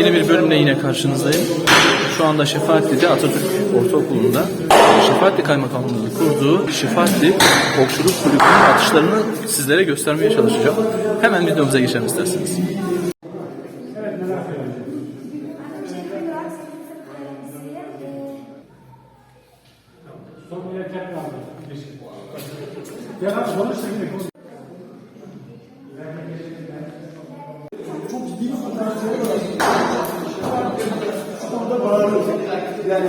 Yeni bir bölümle yine karşınızdayım. Şu anda Şefaatli'de Atatürk Ortaokulu'nda Şefaatli Kaymakamlığı'nın kurduğu Şefaatli Okçuluk Kulübü'nün atışlarını sizlere göstermeye çalışacağım. Hemen videomuza geçelim isterseniz. Tuzla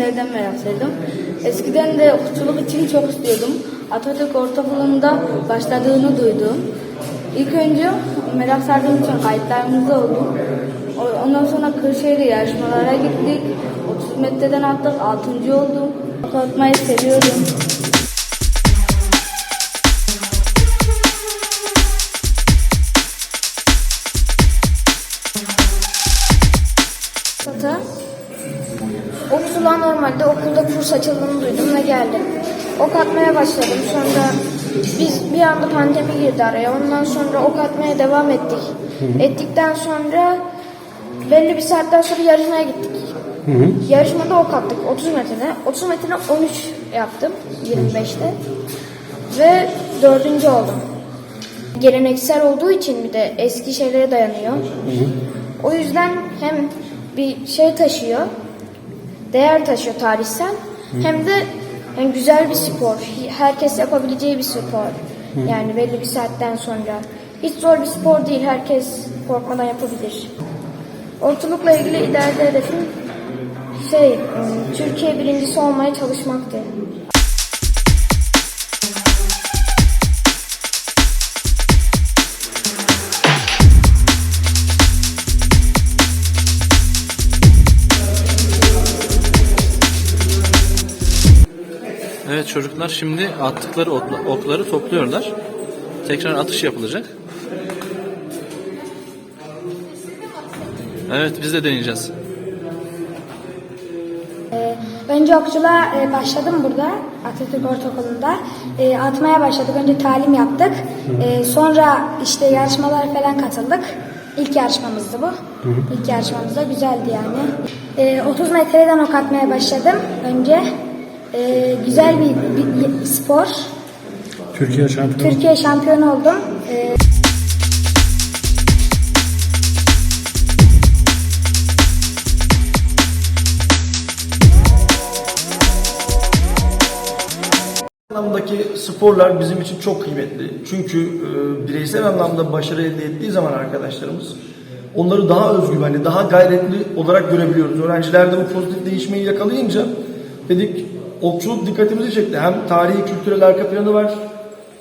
İskender'den meraklıydım. Eskiden de okçuluk için çok istiyordum. Atatürk Ortaokulu'nda başladığını duydum. İlk önce merak sardığım için kayıtlarımızda oldum. Ondan sonra Kırşehir'e yarışmalara gittik. 30 metreden attık, 6. oldum. Ok atmayı seviyorum. Okula normalde okulda kurs açıldığını duydum ve geldim. Ok atmaya başladım. Sonra biz bir anda pandemi girdi araya. Ondan sonra ok atmaya devam ettik. Ettikten sonra belli bir saatten sonra yarışmaya gittik. Yarışmada ok attık 30 metrene. 30 metrene 13 yaptım 25'te. Ve dördüncü oldum. Geleneksel olduğu için bir de eski şeylere dayanıyor. O yüzden hem bir şey taşıyor, değer taşıyor tarihsel, hem de yani güzel bir spor. Herkes yapabileceği bir spor. Yani belli bir saatten sonra. Hiç zor bir spor değil, herkes korkmadan yapabilir. Ortalıkla ilgili ileride hedefim şey, ım, Türkiye birincisi olmaya çalışmaktı. Evet çocuklar şimdi attıkları okla- okları topluyorlar. Tekrar atış yapılacak. Evet biz de deneyeceğiz. Önce okçuluğa e, başladım burada Atatürk Ortaokulu'nda. E, atmaya başladık. Önce talim yaptık. E, sonra işte yarışmalara falan katıldık. İlk yarışmamızdı bu. İlk yarışmamız da güzeldi yani. E, 30 metreden ok atmaya başladım önce. E, güzel bir, bir- bir spor. Türkiye şampiyonu. Türkiye şampiyonu oldum. E, anlamdaki sporlar bizim için çok kıymetli. Çünkü e, bireysel anlamda başarı elde ettiği zaman arkadaşlarımız onları daha özgüvenli, daha gayretli olarak görebiliyoruz. Öğrencilerde bu pozitif değişmeyi yakalayınca dedik okçuluk dikkatimizi çekti. Hem tarihi kültürel arka planı var.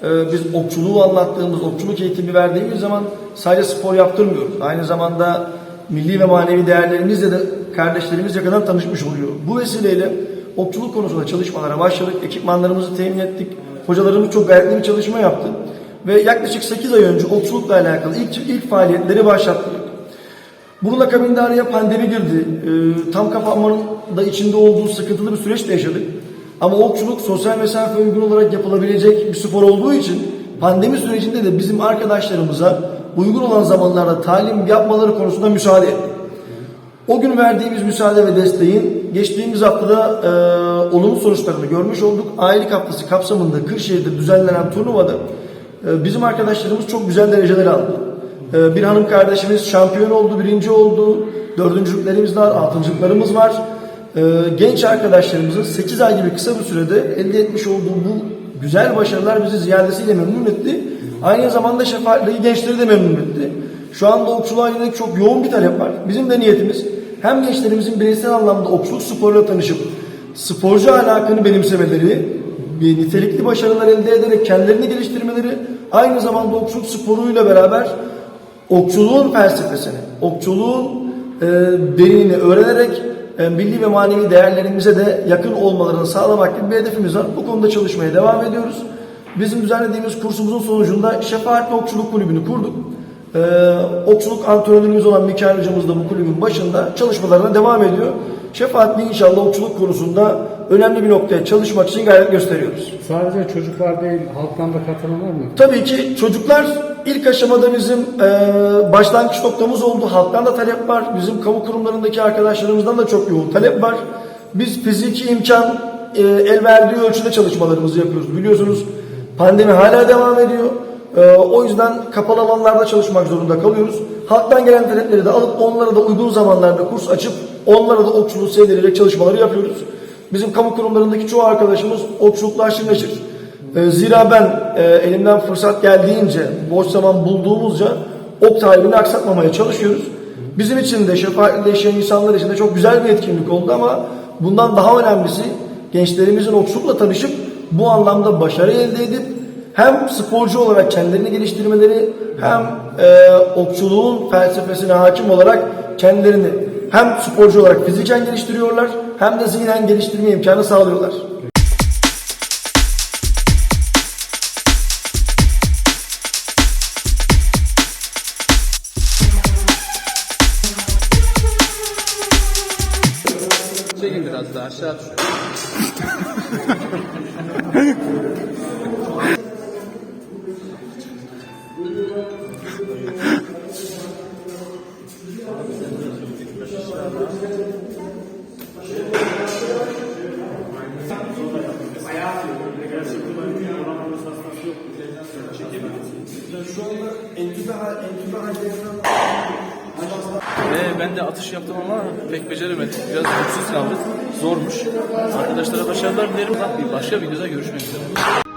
E, biz okçuluğu anlattığımız, okçuluk eğitimi verdiğimiz zaman sadece spor yaptırmıyoruz. Aynı zamanda milli ve manevi değerlerimizle de kardeşlerimiz yakından tanışmış oluyor. Bu vesileyle okçuluk konusunda çalışmalara başladık. Ekipmanlarımızı temin ettik. Hocalarımız çok gayretli bir çalışma yaptı. Ve yaklaşık 8 ay önce okçulukla alakalı ilk, ilk faaliyetleri başlattık. Bunun akabinde araya pandemi girdi. Ee, tam kapanmanın da içinde olduğu sıkıntılı bir süreç de yaşadık. Ama okçuluk sosyal mesafe uygun olarak yapılabilecek bir spor olduğu için pandemi sürecinde de bizim arkadaşlarımıza uygun olan zamanlarda talim yapmaları konusunda müsaade ettik. O gün verdiğimiz müsaade ve desteğin geçtiğimiz haftada e, olumlu sonuçlarını görmüş olduk. Ailelik haftası kapsamında Kırşehir'de düzenlenen turnuvada e, bizim arkadaşlarımız çok güzel dereceler aldı. E, bir hanım kardeşimiz şampiyon oldu, birinci oldu. Dördüncülüklerimiz var, altıncılıklarımız var. E, genç arkadaşlarımızın 8 ay gibi kısa bir sürede elde etmiş olduğu bu güzel başarılar bizi ziyadesiyle memnun etti. Aynı zamanda şefaatli gençleri de memnun etti. Şu anda okçuluğa yönelik çok yoğun bir talep var. Bizim de niyetimiz hem gençlerimizin bireysel anlamda okçuluk sporuyla tanışıp sporcu ahlakını benimsemeleri, bir nitelikli başarılar elde ederek kendilerini geliştirmeleri, aynı zamanda okçuluk sporuyla beraber okçuluğun felsefesini, okçuluğun e, derinini öğrenerek milli ve manevi değerlerimize de yakın olmalarını sağlamak gibi bir hedefimiz var. Bu konuda çalışmaya devam ediyoruz. Bizim düzenlediğimiz kursumuzun sonucunda Şefaatli Okçuluk Kulübü'nü kurduk. Ee, okçuluk antrenörümüz olan Mikail hocamız da bu kulübün başında çalışmalarına devam ediyor. Şefaatli inşallah okçuluk konusunda önemli bir noktaya çalışmak için gayret gösteriyoruz. Sadece çocuklar değil, halktan da katılan var mı? Tabii ki çocuklar ilk aşamada bizim e, başlangıç noktamız oldu. Halktan da talep var. Bizim kamu kurumlarındaki arkadaşlarımızdan da çok yoğun talep var. Biz fiziki imkan e, el verdiği ölçüde çalışmalarımızı yapıyoruz. Biliyorsunuz pandemi hala devam ediyor. E, o yüzden kapalı alanlarda çalışmak zorunda kalıyoruz. Halktan gelen talepleri de alıp onlara da uygun zamanlarda kurs açıp onlara da okçuluğu sevdirerek çalışmaları yapıyoruz. Bizim kamu kurumlarındaki çoğu arkadaşımız okçulukla haşır neşir. E, Zira ben e, elimden fırsat geldiğince, boş zaman bulduğumuzca ok talibini aksatmamaya çalışıyoruz. Bizim için de şefaatle yaşayan insanlar için de çok güzel bir etkinlik oldu ama bundan daha önemlisi gençlerimizin okçulukla tanışıp bu anlamda başarı elde edip hem sporcu olarak kendilerini geliştirmeleri hem e, okçuluğun felsefesine hakim olarak kendilerini hem sporcu olarak fiziken geliştiriyorlar hem de zihnen geliştirme imkanı sağlıyorlar. Çekin biraz daha aşağı düşün. Ve ben de atış yaptım ama pek beceremedim. Biraz güçsüz kaldık. Zormuş. Arkadaşlara başarılar dilerim. Bir başka videoda görüşmek üzere.